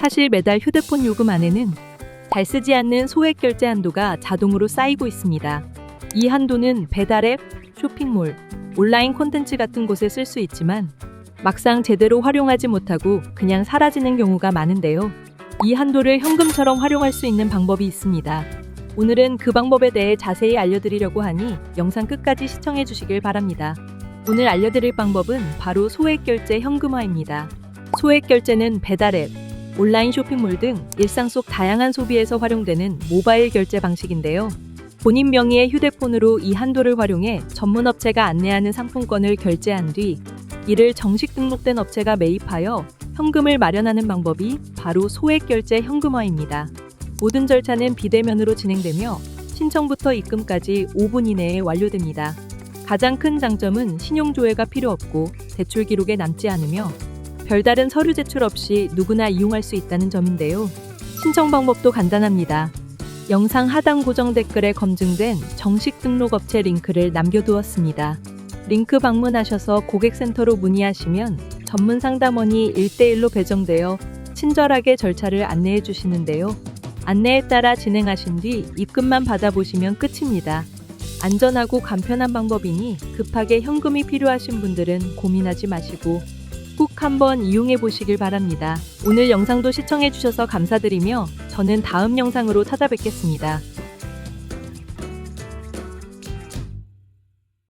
사실 매달 휴대폰 요금 안에는 잘 쓰지 않는 소액 결제 한도가 자동으로 쌓이고 있습니다. 이 한도는 배달앱, 쇼핑몰, 온라인 콘텐츠 같은 곳에 쓸 수 있지만 막상 제대로 활용하지 못하고 그냥 사라지는 경우가 많은데요. 이 한도를 현금처럼 활용할 수 있는 방법이 있습니다. 오늘은 그 방법에 대해 자세히 알려드리려고 하니 영상 끝까지 시청해 주시길 바랍니다. 오늘 알려드릴 방법은 바로 소액 결제 현금화입니다. 소액 결제는 배달앱, 온라인 쇼핑몰 등 일상 속 다양한 소비에서 활용되는 모바일 결제 방식인데요. 본인 명의의 휴대폰으로 이 한도를 활용해 전문 업체가 안내하는 상품권을 결제한 뒤 이를 정식 등록된 업체가 매입하여 현금을 마련하는 방법이 바로 소액 결제 현금화입니다. 모든 절차는 비대면으로 진행되며 신청부터 입금까지 5분 이내에 완료됩니다. 가장 큰 장점은 신용 조회가 필요 없고 대출 기록에 남지 않으며 별다른 서류 제출 없이 누구나 이용할 수 있다는 점인데요. 신청 방법도 간단합니다. 영상 하단 고정 댓글에 검증된 정식 등록 업체 링크를 남겨두었습니다. 링크 방문하셔서 고객센터로 문의하시면 전문 상담원이 1대1로 배정되어 친절하게 절차를 안내해 주시는데요. 안내에 따라 진행하신 뒤 입금만 받아보시면 끝입니다. 안전하고 간편한 방법이니 급하게 현금이 필요하신 분들은 고민하지 마시고 꼭 한번 이용해 보시길 바랍니다. 오늘 영상도 시청해 주셔서 감사드리며 저는 다음 영상으로 찾아뵙겠습니다.